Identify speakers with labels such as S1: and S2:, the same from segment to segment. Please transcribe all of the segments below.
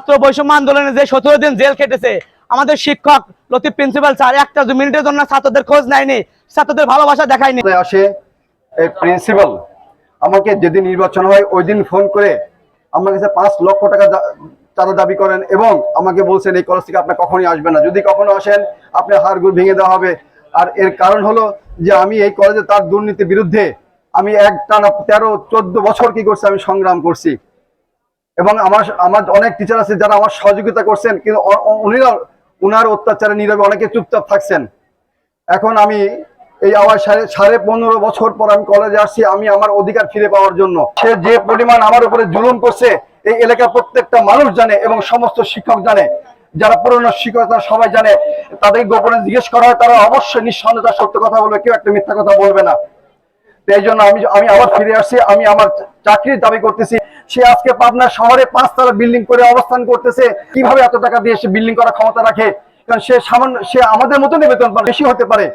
S1: ছাত্র বৈষম্য আন্দোলনে যে সতেরো দিন জেল খেটেছে, আমাদের শিক্ষক লতিফ প্রিন্সিপাল স্যার একটা মিনিটের জন্য ছাত্রদের খোঁজ নেয়নি, ছাত্রদের ভালোবাসা দেখায়নি।
S2: আসে এই প্রিন্সিপাল, আমাকে যেদিন নির্বাচন হয় ওই দিন ফোন করে আমার কাছে পাঁচ লক্ষ টাকা চাঁদা দাবি করেন এবং আমাকে বলছেন, এই কলেজ থেকে আপনি কখনই আসবেন না। যদি কখনো আসেন আপনি হাড়গুড় ভেঙে দেওয়া হবে। আর এর কারণ হলো যে আমি এই কলেজে তার দুর্নীতির বিরুদ্ধে আমি এক টানা তেরো, চোদ্দ বছর কি করছি, আমি সংগ্রাম করছি। এবং আমার আমার অনেক টিচার আছে যারা আমার সহযোগিতা করছেন, কিন্তু উনিরা উনার অত্যাচারে নীরবে অনেকে চুপচাপ থাকছেন। এখন আমি এই আবার সাড়ে সাড়ে পনেরো বছর পর আমি কলেজে আসছি, আমি আমার অধিকার ফিরে পাওয়ার জন্য। সে যে পরিমাণ আমার উপরে জুলুম করছে, এই এলাকার প্রত্যেকটা মানুষ জানে এবং সমস্ত শিক্ষক জানে। যারা পুরনো শিক্ষক তারা সবাই জানে। তাদের গোপনে জিজ্ঞেস করা হয়, তারা অবশ্যই নিঃসন্দেহে সত্য কথা বলবে, কেউ একটা মিথ্যা কথা বলবে না। এই জন্য আমি আমি আবার ফিরে আসছি, আমি আমার চাকরির দাবি করতেছি সে আজকে পাবনা শহরে পাঁচতলা বিল্ডিং করে অবস্থান করতেছে। কীভাবে এত টাকা দিয়ে সে বিল্ডিং করার ক্ষমতা রাখে? কারণ সে সামান্য সে আমাদের মতনই বেতন বেশি হতে পারে।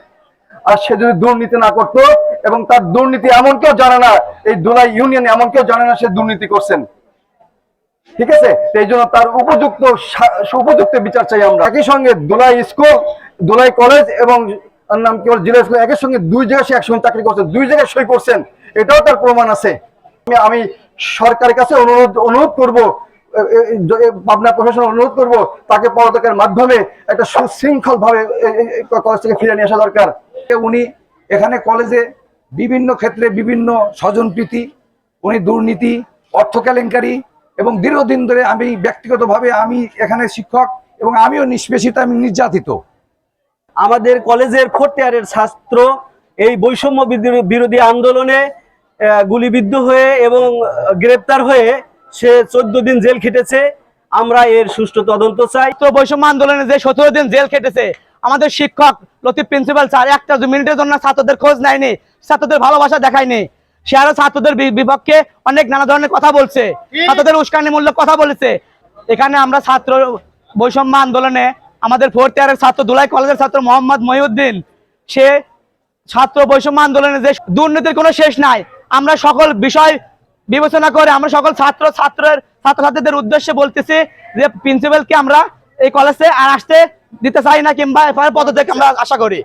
S2: আর সে যদি দুর্নীতি না করতো এবং তার দুর্নীতি এমন কেউ জানে না, এই দোলাই ইউনিয়ন এমন কেউ জানে না সে দুর্নীতি করছেন। ঠিক আছে? এই জন্য তার উপযুক্ত উপযুক্ত বিচার চাই আমরা। একই সঙ্গে দোলাই স্কুল, দোলাই কলেজ এবং নাম কি জেলা স্কুল, একই সঙ্গে দুই জায়গায় সে একসঙ্গে চাকরি করছেন দুই জায়গায় সই করছেন। এটাও তার প্রমাণ আছে। আমি- সরকারের কাছে অনুরোধ অনুরোধ করব পাবনা প্রশাসন অনুরোধ করব, তাকে পদত্যাগের মাধ্যমে একটা সুশৃঙ্খল ভাবে কলেজ থেকে ফিরে নিয়ে আসা দরকার।
S3: উনি এখানে কলেজে বিভিন্ন ক্ষেত্রে বিভিন্ন স্বজনপ্রীতি উনি দুর্নীতি, অর্থ কেলেঙ্কারি এবং দীর্ঘদিন ধরে আমি ব্যক্তিগতভাবে আমি এখানে শিক্ষক এবং আমিও নিষ্পেষিত, আমি নির্যাতিত।
S4: আমাদের কলেজের ফোর্থ ইয়ারের ছাত্র এই বৈষম্য বিরোধী আন্দোলনে গুলিবিদ্ধ হয়ে এবং গ্রেপ্তার হয়ে সে চোদ্দ দিন জেল খেটেছে। আমরা এর সুষ্ঠু তদন্ত চাই।
S1: ছাত্র বৈষম্য আন্দোলনে যে সতেরো দিন জেল খেটেছে আমাদের শিক্ষক লতিফ প্রিন্সিপাল স্যার একটা মিনিটের জন্য ছাত্রদের খোঁজ নেয়নি ছাত্রদের ভালোবাসা দেখায়নি। সে আরও ছাত্রদের বিপক্ষে অনেক নানা ধরনের কথা বলছে ছাত্রদের উস্কানিমূলক কথা বলেছে। এখানে আমরা ছাত্র বৈষম্য আন্দোলনে আমাদের ফোর্থ ইয়ারের ছাত্র দুলাই কলেজের ছাত্র মোহাম্মদ মহিউদ্দিন সে ছাত্র বৈষম্য আন্দোলনে যে দুর্নীতির কোনো শেষ নাই আমরা সকল বিষয় বিবেচনা করে, আমরা সকল ছাত্র, ছাত্রের, ছাত্রছাত্রীদের উদ্দেশ্যে বলতেছি যে প্রিন্সিপালকে আমরা এই কলেজে আর আসতে দিতে চাই না কিংবা এরপরে পদত্যাগ আমরা আশা করি।